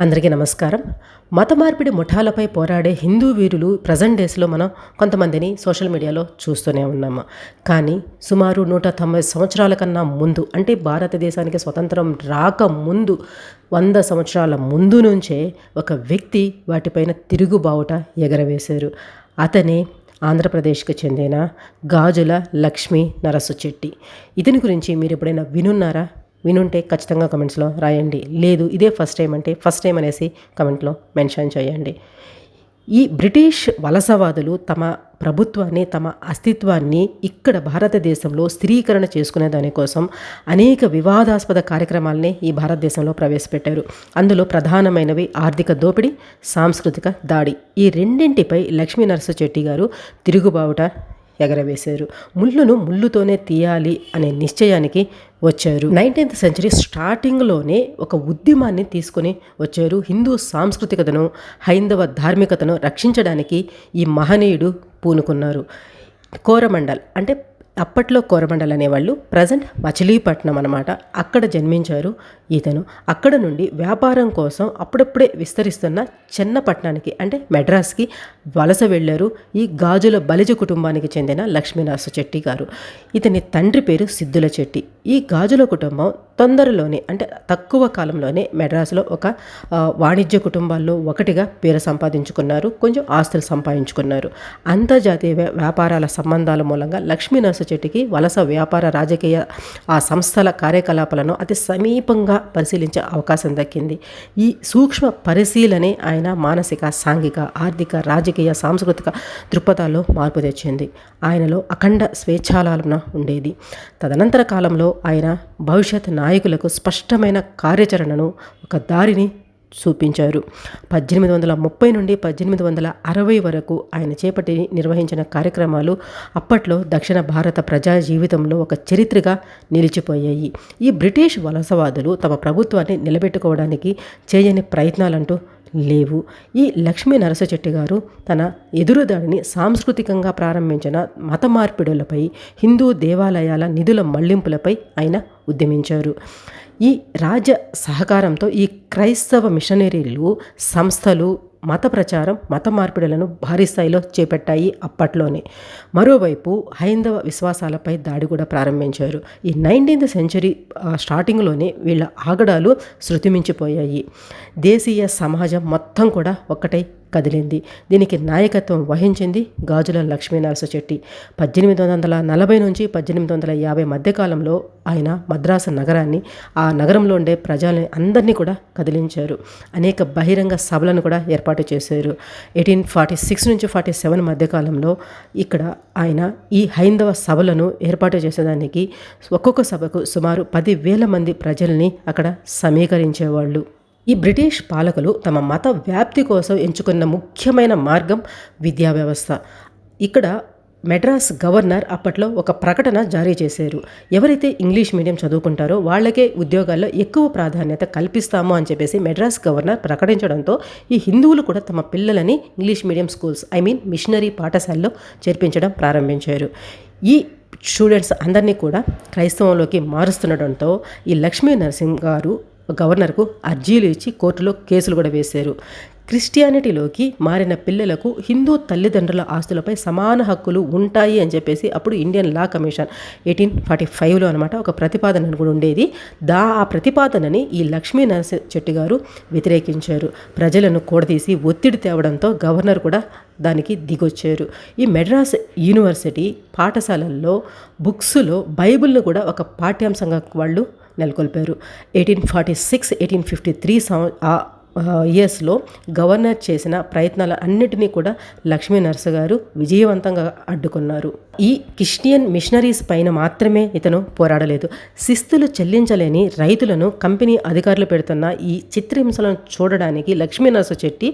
అందరికీ నమస్కారం. మత మార్పిడి ముఠాలపై పోరాడే హిందూ వీరులు ప్రజెంట్ డేస్లో మనం కొంతమందిని సోషల్ మీడియాలో చూస్తూనే ఉన్నాము కానీ సుమారు నూట తొంభై సంవత్సరాల కన్నా ముందు అంటే భారతదేశానికి స్వతంత్రం రాక ముందు వంద సంవత్సరాల ముందు నుంచే ఒక వ్యక్తి వాటిపైన తిరుగుబావుట ఎగరవేశారు. అతనే ఆంధ్రప్రదేశ్కి చెందిన గాజుల లక్ష్మీ నరసు చెట్టి ఇతని గురించి మీరు ఎప్పుడైనా వినున్నారా? వినుంటే ఖచ్చితంగా కమెంట్స్లో రాయండి. లేదు ఇదే ఫస్ట్ టైం అంటే ఫస్ట్ టైం అనేసి కమెంట్లో మెన్షన్ చేయండి. ఈ బ్రిటిష్ వలసవాదులు తమ ప్రభుత్వాన్ని తమ అస్తిత్వాన్ని ఇక్కడ భారతదేశంలో స్థిరీకరణ చేసుకునే దానికోసం అనేక వివాదాస్పద కార్యక్రమాలని ఈ భారతదేశంలో ప్రవేశపెట్టారు. అందులో ప్రధానమైనవి ఆర్థిక దోపిడీ సాంస్కృతిక దాడి. ఈ రెండింటిపై లక్ష్మీ నరస చెట్టి గారు తిరుగుబావుట ఎగరవేశారు. ముళ్ళును ముళ్ళుతోనే తీయాలి అనే నిశ్చయానికి వచ్చారు. నైన్టీన్త్ సెంచరీ స్టార్టింగ్లోనే ఒక ఉద్యమాన్ని తీసుకొని వచ్చారు. హిందూ సాంస్కృతికతను హైందవ ధార్మికతను రక్షించడానికి ఈ మహనీయుడు పూనుకున్నారు. కోరమండల్ అంటే అప్పట్లో కోరమండల్ అనేవాళ్ళు ప్రజెంట్ మచిలీపట్నం అనమాట అక్కడ జన్మించారు ఇతను అక్కడ నుండి వ్యాపారం కోసం అప్పుడప్పుడే విస్తరిస్తున్న చెన్నపట్నానికి అంటే మెడ్రాస్కి వలస వెళ్ళారు. ఈ గాజుల బలిజ కుటుంబానికి చెందిన లక్ష్మీనాథ చెట్టి గారు. ఇతని తండ్రి పేరు సిద్ధుల చెట్టి ఈ గాజుల కుటుంబం తొందరలోనే అంటే తక్కువ కాలంలోనే మెడ్రాస్లో ఒక వాణిజ్య కుటుంబాల్లో ఒకటిగా పేరు సంపాదించుకున్నారు కొంచెం ఆస్తులు సంపాదించుకున్నారు. అంతర్జాతీయ వ్యాపారాల సంబంధాల మూలంగా లక్ష్మీ చెట్టికి వలస వ్యాపార రాజకీయ ఆ సంస్థల కార్యకలాపాలను అతి సమీపంగా పరిశీలించే అవకాశం దక్కింది. ఈ సూక్ష్మ పరిశీలనే ఆయన మానసిక సాంఘిక ఆర్థిక రాజకీయ సాంస్కృతిక దృక్పథాల్లో మార్పు తెచ్చింది. ఆయనలో అఖండ స్వేచ్ఛాలాలన ఉండేది. తదనంతర కాలంలో ఆయన భవిష్యత్ నాయకులకు స్పష్టమైన కార్యాచరణను ఒక దారిని చూపించారు. పద్దెనిమిది వందల ముప్పై నుండి పద్దెనిమిది వందల అరవై వరకు ఆయన చేపట్టి నిర్వహించిన కార్యక్రమాలు అప్పట్లో దక్షిణ భారత ప్రజా జీవితంలో ఒక చరిత్రగా నిలిచిపోయాయి. ఈ బ్రిటిష్ వలసవాదులు తమ ప్రభుత్వాన్ని నిలబెట్టుకోవడానికి చేయని ప్రయత్నాలంటూ లేవు. ఈ లక్ష్మీ నరస చెట్టి గారు తన ఎదురుదాడిని సాంస్కృతికంగా ప్రారంభించిన మత మార్పిడులపై హిందూ దేవాలయాల నిధుల మళ్ళింపులపై ఆయన ఉద్యమించారు. ఈ రాజ్య సహకారంతో ఈ క్రైస్తవ మిషనరీలు సంస్థలు మత ప్రచారం మత మార్పిడులను భారీ స్థాయిలో చేపట్టాయి అప్పట్లోనే. మరోవైపు హైందవ విశ్వాసాలపై దాడి కూడా ప్రారంభించారు. ఈ నైన్టీన్త్ సెంచరీ స్టార్టింగ్లోనే వీళ్ళ ఆగడాలు శృతిమించిపోయాయి. దేశీయ సమాజం మొత్తం కూడా ఒక్కటై కదిలింది. దీనికి నాయకత్వం వహించింది గాజుల లక్ష్మీనరస చెట్టి పద్దెనిమిది వందల నలభై నుంచి పద్దెనిమిది వందల యాభై మధ్యకాలంలో ఆయన మద్రాసు నగరాన్ని ఆ నగరంలో ఉండే ప్రజల్ని అందరినీ కూడా కదిలించారు. అనేక బహిరంగ సభలను కూడా ఏర్పాటు చేశారు. ఎయిటీన్ ఫార్టీ సిక్స్ నుంచి ఫార్టీ సెవెన్ మధ్యకాలంలో ఇక్కడ ఆయన ఈ హైందవ సభలను ఏర్పాటు చేసేదానికి ఒక్కొక్క సభకు సుమారు పదివేల మంది ప్రజల్ని అక్కడ సమీకరించేవాళ్ళు. ఈ బ్రిటిష్ పాలకులు తమ మత వ్యాప్తి కోసం ఎంచుకున్న ముఖ్యమైన మార్గం విద్యా వ్యవస్థ. ఇక్కడ మెడ్రాస్ గవర్నర్ అప్పట్లో ఒక ప్రకటన జారీ చేశారు. ఎవరైతే ఇంగ్లీష్ మీడియం చదువుకుంటారో వాళ్ళకే ఉద్యోగాల్లో ఎక్కువ ప్రాధాన్యత కల్పిస్తాము అని చెప్పేసి మెడ్రాస్ గవర్నర్ ప్రకటించడంతో ఈ హిందువులు కూడా తమ పిల్లలని English medium schools I mean missionary పాఠశాలలో చేర్పించడం ప్రారంభించారు. ఈ స్టూడెంట్స్ అందరినీ కూడా క్రైస్తవంలోకి మారుస్తుండడంతో ఈ లక్ష్మీ నరసింహ్ గారు గవర్నర్కు అర్జీలు ఇచ్చి కోర్టులో కేసులు కూడా వేశారు. క్రిస్టియానిటీలోకి మారిన పిల్లలకు హిందూ తల్లిదండ్రుల ఆస్తులపై సమాన హక్కులు ఉంటాయి అని చెప్పేసి అప్పుడు Indian law commission eighteen forty ఫైవ్లో అనమాట ఒక ప్రతిపాదన కూడా ఉండేది. దా ఆ ప్రతిపాదనని ఈ లక్ష్మీ నరసింహ చెట్టి గారు వ్యతిరేకించారు. ప్రజలను కూడదీసి ఒత్తిడి తేవడంతో గవర్నర్ కూడా దానికి దిగొచ్చారు. ఈ మెడ్రాస్ యూనివర్సిటీ పాఠశాలల్లో బుక్స్లో బైబిల్ను కూడా ఒక పాఠ్యాంశంగా వాళ్ళు నెలకొల్పారు. Eighteen forty six eighteen fifty three సంవ ఇయర్స్లో గవర్నర్ చేసిన ప్రయత్నాల అన్నింటినీ కూడా లక్ష్మీ నరస గారు విజయవంతంగా అడ్డుకున్నారు. ఈ క్రిస్టియన్ మిషనరీస్ పైన మాత్రమే ఇతను పోరాడలేదు. శిస్తులు చెల్లించలేని రైతులను కంపెనీ అధికారులు పెడుతున్న ఈ చిత్రహింసలను చూడడానికి లక్ష్మీనరస చెట్టి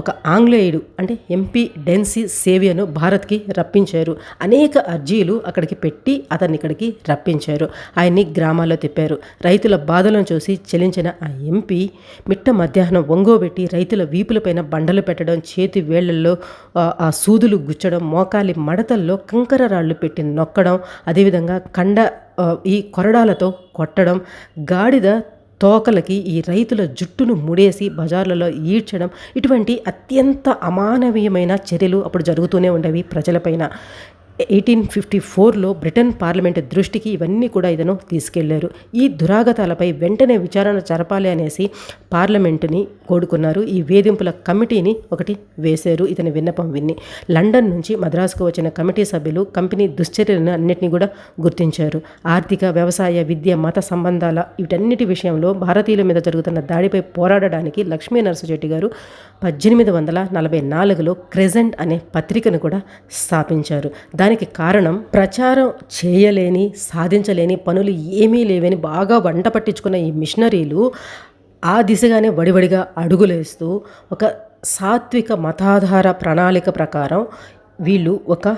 ఒక ఆంగ్లేయుడు అంటే ఎంపీ డెన్సీ సేవియను భారత్కి రప్పించారు. అనేక అర్జీలు అక్కడికి పెట్టి అతన్ని ఇక్కడికి రప్పించారు. ఆయన్ని గ్రామాల్లో తిప్పారు. రైతుల బాధలను చూసి చెల్లించిన ఆ ఎంపీ మిట్ట మధ్యాహ్నం ఒంగోబెట్టి రైతుల వీపులపైన బండలు పెట్టడం చేతి వేళ్ళలో ఆ సూదులు గుచ్చడం మోకాలి మడతల్లో కంకర రాళ్ళు పెట్టి నొక్కడం అదేవిధంగా కండ ఈ కొరడాలతో కొట్టడం గాడిద తోకలకి ఈ రైతుల జుట్టును ముడేసి బజార్లలో ఈడ్చడం ఇటువంటి అత్యంత అమానవీయమైన చర్యలు అప్పుడు జరుగుతూనే ఉండేవి ప్రజలపైన. ఎయిటీన్ ఫిఫ్టీ ఫోర్లో బ్రిటన్ పార్లమెంటు దృష్టికి ఇవన్నీ కూడా ఇతను తీసుకెళ్ళారు. ఈ దురాగతాలపై వెంటనే విచారణ జరపాలి అనేసి పార్లమెంటుని కోడుకున్నారు. ఈ వేధింపుల కమిటీని ఒకటి వేశారు. ఇతని విన్నపం విన్ని. లండన్ నుంచి మద్రాసుకు వచ్చిన కమిటీ సభ్యులు కంపెనీ దుశ్చర్యలను అన్నింటినీ కూడా గుర్తించారు. ఆర్థిక వ్యవసాయ విద్య మత సంబంధాల వీటన్నిటి విషయంలో భారతీయుల మీద జరుగుతున్న దాడిపై పోరాడడానికి లక్ష్మీ నరసశెట్టి గారు పద్దెనిమిది వందల నలభై నాలుగులో క్రెజెంట్ అనే పత్రికను కూడా స్థాపించారు. దానికి కారణం ప్రచారం చేయలేని సాధించలేని పనులు ఏమీ లేవని బాగా వంట పట్టించుకున్న ఈ మిషనరీలు ఆ దిశగానే వడివడిగా అడుగులేస్తూ ఒక సాత్విక మతాధార ప్రణాళిక ప్రకారం వీళ్ళు ఒక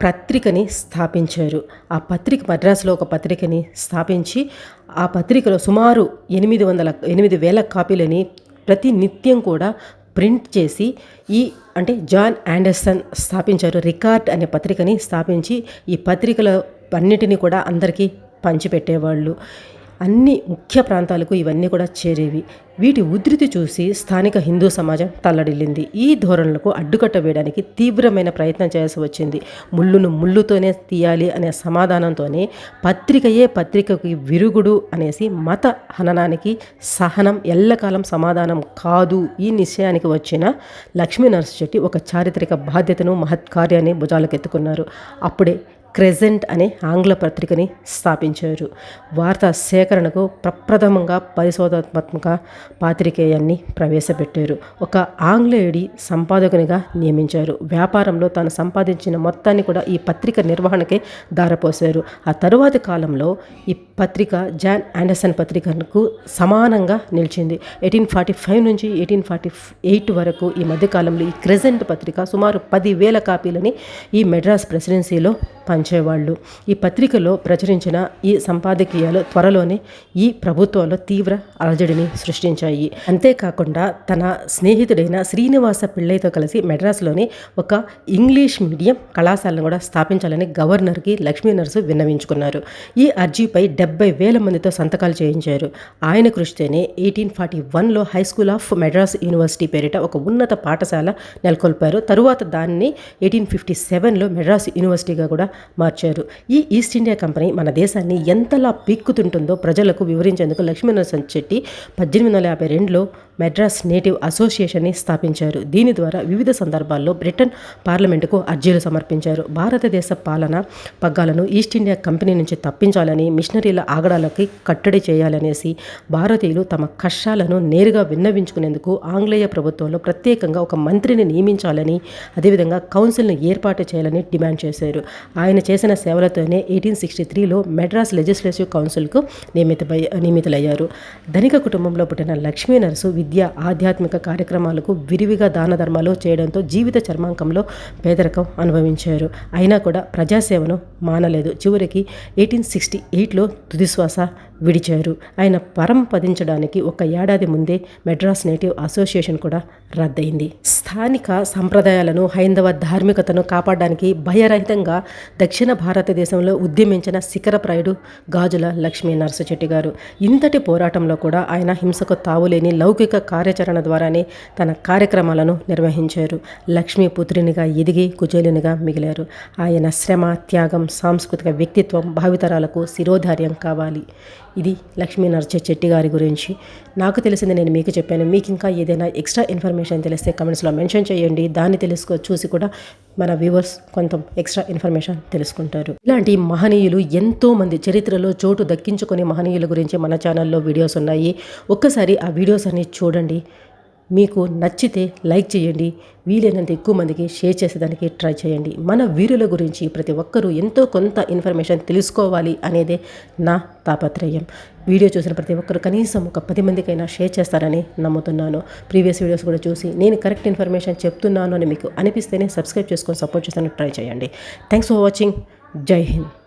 పత్రికని స్థాపించారు. ఆ పత్రిక మద్రాసులో ఒక పత్రికని స్థాపించి ఆ పత్రికలో సుమారు ఎనిమిది వందల ఎనిమిది వేల కాపీలని ప్రతి నిత్యం కూడా ప్రింట్ చేసి ఈ అంటే జాన్ ఆండర్సన్ స్థాపించారు. రికార్డ్ అనే పత్రికని స్థాపించి ఈ పత్రికల అన్నిటినీ కూడా అందరికీ పంచిపెట్టేవాళ్ళు. అన్ని ముఖ్య ప్రాంతాలకు ఇవన్నీ కూడా చేరేవి. వీటి ఉధృతి చూసి స్థానిక హిందూ సమాజం తల్లడిల్లింది. ఈ ధోరణులకు అడ్డుకట్ట వేయడానికి తీవ్రమైన ప్రయత్నం చేయాల్సి వచ్చింది. ముళ్ళును ముళ్ళుతోనే తీయాలి అనే సమాధానంతోనే పత్రికయే పత్రికకి విరుగుడు అనేసి మత హననానికి సహనం ఎల్లకాలం సమాధానం కాదు ఈ నిశ్చయానికి వచ్చిన లక్ష్మీ నరసింహ ఒక చారిత్రక బాధ్యతను మహత్కార్యాన్ని భుజాలకెత్తుకున్నారు. అప్పుడే క్రెజెంట్ అనే ఆంగ్ల పత్రికని స్థాపించారు. వార్తా సేకరణకు ప్రప్రథమంగా పరిశోధాత్మక పాత్రికేయాన్ని ప్రవేశపెట్టారు. ఒక ఆంగ్లేయుడి సంపాదకునిగా నియమించారు. వ్యాపారంలో తాను సంపాదించిన మొత్తాన్ని కూడా ఈ పత్రిక నిర్వహణకే దారపోశారు ఆ తరువాతి కాలంలో ఈ పత్రిక జాన్ ఆండర్సన్ పత్రికకు సమానంగా నిలిచింది. ఎయిటీన్ ఫార్టీ ఫైవ్ నుంచి ఎయిటీన్ ఫార్టీ ఎయిట్ వరకు ఈ మధ్యకాలంలో ఈ క్రెజెంట్ పత్రిక సుమారు పదివేల కాపీలని ఈ మెడ్రాస్ ప్రెసిడెన్సీలో పంచేవాళ్ళు ఈ పత్రికలో ప్రచురించిన ఈ సంపాదకీయాలు త్వరలోనే ఈ ప్రభుత్వంలో తీవ్ర అలజడిని సృష్టించాయి. అంతేకాకుండా తన స్నేహితుడైన శ్రీనివాస పిళ్ళైతో కలిసి మెడ్రాస్లోని ఒక ఇంగ్లీష్ మీడియం కళాశాలను కూడా స్థాపించాలని గవర్నర్కి లక్ష్మీ నర్సు విన్నవించుకున్నారు. ఈ అర్జీపై డెబ్బై వేల మందితో సంతకాలు చేయించారు. ఆయన కృషితోనే ఎయిటీన్ ఫార్టీ వన్లో high school of Madras university పేరిట ఒక ఉన్నత పాఠశాల నెలకొల్పారు. తరువాత దాన్ని ఎయిటీన్ ఫిఫ్టీ సెవెన్లో మెడ్రాస్ యూనివర్సిటీగా కూడా మార్చారు. ఈ ఈస్ట్ ఇండియా కంపెనీ మన దేశాన్ని ఎంతలా పీక్కుతుంటుందో ప్రజలకు వివరించేందుకు లక్ష్మీనరసన్ చెట్టి పద్దెనిమిది వందల యాభై రెండులో మెడ్రాస్ నేటివ్ అసోసియేషన్ని స్థాపించారు. దీని ద్వారా వివిధ సందర్భాల్లో బ్రిటన్ పార్లమెంటుకు అర్జీలు సమర్పించారు. భారతదేశ పాలన పగ్గాలను ఈస్ట్ ఇండియా కంపెనీ నుంచి తప్పించాలని మిషనరీల ఆగడాలకి కట్టడి చేయాలనేసి భారతీయులు తమ కష్టాలను నేరుగా విన్నవించుకునేందుకు ఆంగ్లేయ ప్రభుత్వంలో ప్రత్యేకంగా ఒక మంత్రిని నియమించాలని అదేవిధంగా కౌన్సిల్ను ఏర్పాటు చేయాలని డిమాండ్ చేశారు. ఆయన చేసిన సేవలతోనే ఎయిటీన్ సిక్స్టీ త్రీలో మెడ్రాస్ లెజిస్లేటివ్ కౌన్సిల్కు నియమిత నియమితులయ్యారు. ధనిక కుటుంబంలో పుట్టిన లక్ష్మీ నరసు విద్య ఆధ్యాత్మిక కార్యక్రమాలకు విరివిగా దాన ధర్మాలు చేయడంతో జీవిత చర్మాంకంలో పేదరికం అనుభవించారు. అయినా కూడా ప్రజాసేవను మానలేదు. చివరికి ఎయిటీన్ సిక్స్టీ ఎయిట్లో తుదిశ్వాస విడిచారు. ఆయన పరంపదించడానికి ఒక ఏడాది ముందే మెడ్రాస్ నేటివ్ అసోసియేషన్ కూడా రద్దయింది. స్థానిక సంప్రదాయాలను హైందవ ధార్మికతను కాపాడడానికి భయరహితంగా దక్షిణ దక్షిణ భారతదేశంలో ఉద్యమించిన శిఖరప్రాయుడు గాజుల లక్ష్మీ నరసచెట్టి గారు. ఇంతటి పోరాటంలో కూడా ఆయన హింసకు తావులేని లౌకిక కార్యాచరణ ద్వారానే తన కార్యక్రమాలను నిర్వహించారు. లక్ష్మీ పుత్రినిగా ఎదిగి కుచేలునిగా మిగిలారు. ఆయన శ్రమ త్యాగం సాంస్కృతిక వ్యక్తిత్వం భావితరాలకు శిరోధార్యం కావాలి. ఇది లక్ష్మీ నరచే చెట్టి గారి గురించి. నాకు తెలిసింది నేను మీకు చెప్పాను. మీకు ఇంకా ఏదైనా ఎక్స్ట్రా ఇన్ఫర్మేషన్ తెలిస్తే కమెంట్స్లో మెన్షన్ చేయండి. దాన్ని తెలుసుకో చూసి కూడా మన వ్యూవర్స్ కొంత ఎక్స్ట్రా ఇన్ఫర్మేషన్ తెలుసుకుంటారు. ఇలాంటి మహనీయులు ఎంతో మంది చరిత్రలో చోటు దక్కించుకునే మహనీయుల గురించి మన ఛానల్లో వీడియోస్ ఉన్నాయి. ఒక్కసారి ఆ వీడియోస్ అన్ని చూడండి. మీకు నచ్చితే లైక్ చేయండి. వీలైనంత ఎక్కువ మందికి షేర్ చేసేదానికి ట్రై చేయండి. మన వీరుల గురించి ప్రతి ఒక్కరూ ఎంతో కొంత ఇన్ఫర్మేషన్ తెలుసుకోవాలి అనేదే నా తాపత్రయం. వీడియో చూసిన ప్రతి ఒక్కరు కనీసం ఒక పది మందికైనా షేర్ చేస్తారని నమ్ముతున్నాను. ప్రీవియస్ వీడియోస్ కూడా చూసి నేను కరెక్ట్ ఇన్ఫర్మేషన్ చెప్తున్నాను అని మీకు అనిపిస్తేనే సబ్స్క్రైబ్ చేసుకొని సపోర్ట్ చేస్తాను ట్రై చేయండి. Thanks for watching. జై హింద్.